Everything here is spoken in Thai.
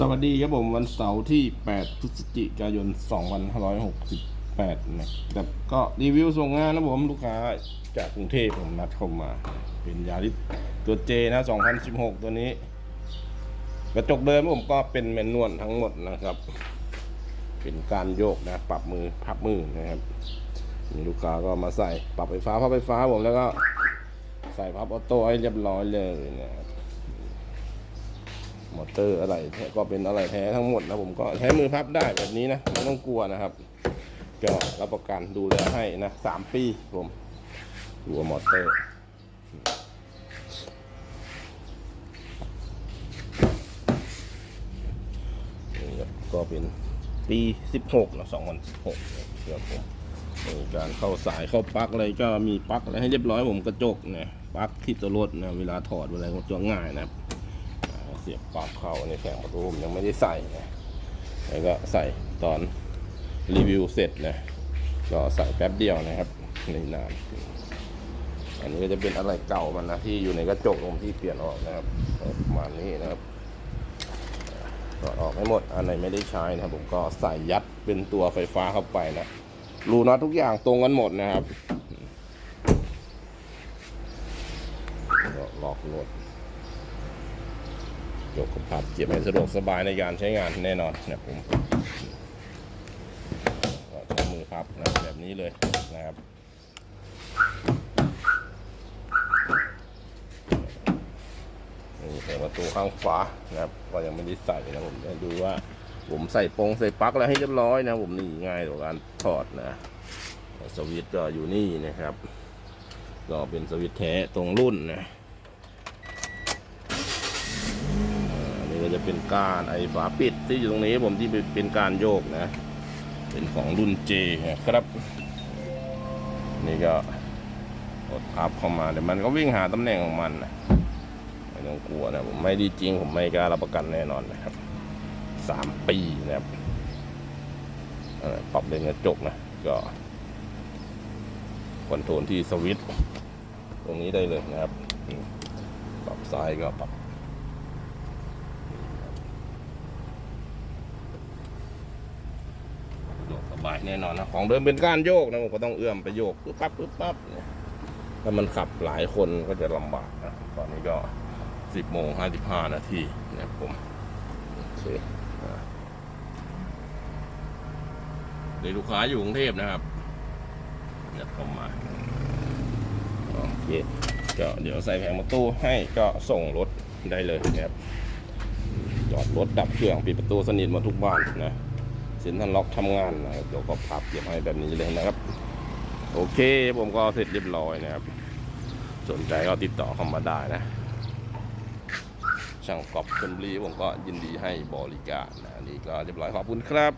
สวัสดีครับผมวันเสาร์ที่ 8 พฤศจิกายน 2568 นะครับก็รีวิวส่งงานนะผมลูกค้าจากกรุงเทพผมนัดเข้ามา เป็นยาริสตัวเจนะ 2016 ตัวนี้ กระจกเดิมผมก็เป็นแมนนวลทั้งหมดนะครับ เป็นการโยกนะ ปรับมือพับมือนะครับนี่ลูกค้าก็มาใส่ปรับไฟฟ้าพับไฟฟ้าผมแล้วก็ใส่พับออโต้ให้เรียบร้อยเลยนะครับ มอเตอร์อะไรแท้ก็เป็นอะไรแท้ทั้งหมดนะผมก็ใช้มือพับได้แบบนี้นะไม่ต้องกลัวนะครับ ก็รับประกันดูแลให้นะสามปีผมตัวมอเตอร์นี่ครับก็เป็นปี16นะ2016ครับผมมีการเข้าสายเข้าปลั๊กอะไรก็มีปลั๊กอะไรให้เรียบร้อยผมกระจกเนี่ยปลั๊กที่ตัวรถนะเวลาถอดเวลาก็จะง่ายนะครับ สียบปลั๊กเข้าในแผงประตูผมยังไม่ได้ใส่นะแล้วก็ใส่ตอนรีวิวเสร็จนะก็ใส่แป๊บเดียวนะครับในนานอันนี้ก็จะเป็นอะไรเก่ามันนะที่อยู่ในกระจกผมที่เปลี่ยนออกนะครับประมาณนี้นะครับถอออกให้หมดอันไหนไม่ได้ใช้นะครับ ผมก็ใส่ยัดเป็นตัวไฟฟ้าเข้าไปนะรูน็อตทุกอย่างตรงกันหมดนะครับก็ล็อกรถ ยกกับพับเก็บให้สะดวกสบายในการใช้งานแน่นอนนะผมก็ใช้มือพับนะแบบนี้เลยนะครับนี่เป็นประตูข้างฝานะครับก็ยังไม่ได้ใส่นะผมจะดูว่าผมใส่ปงใส่ปลั๊กแล้วให้เรียบร้อยนะผมนี่ง่ายต่อการถอดนะสวิตช์ก็อยู่นี่นะครับ ก็เป็นสวิตช์แท้ตรงรุ่นนะ อันนี้ก็ จะเป็นกานไอฝาปิดที่อยู่ตรงนี้ผมที่เป็นการโยกนะ เป็นของรุ่น J นะครับ นี่ก็กดพับเข้ามาเดี๋ยวมันก็วิ่งหาตำแหน่งของมันนะไม่ต้องกลัวนะผมไม่ดีจริง ผมไม่กล้ารับประกันแน่นอนนะครับสามปีนะครับปรับเลนกระจกนะ ก็คอนโทรลที่สวิตช์ตรงนี้ได้เลยนะครับ ปรับซ้ายก็ปรับ สะดวกสบาย แน่นอนนะของเดิมเป็นก้านโยกนะผมก็ต้องเอื้อมไปโยกปึ๊บปั๊บปึ๊บปั๊บเนี่ยถ้ามันขับหลายคนก็จะลำบากนะตอนนี้ก็สิบโมงห้าสิบห้านาทีนะครับผมโอเคอะเดี๋ยวลูกค้าอยู่กรุงเทพนะครับเนี่ยเข้ามาโอเคก็เดี๋ยวใส่แผงประตูให้ก็ส่งรถได้เลยนะครับจอดรถดับเครื่องปิดประตูสนิทมดทุกบ้านนะ สินท่านล็อกทำงานนะครับเดี๋ยวก็พับเก็บให้แบบนี้เลยนะครับ โอเคผมก็เสร็จเรียบร้อยนะครับ สนใจก็ติดต่อเข้ามาได้นะ ช่างกอบชนบุรีผมก็ยินดีให้บริการนะนี่ก็เรียบร้อยขอบคุณครับ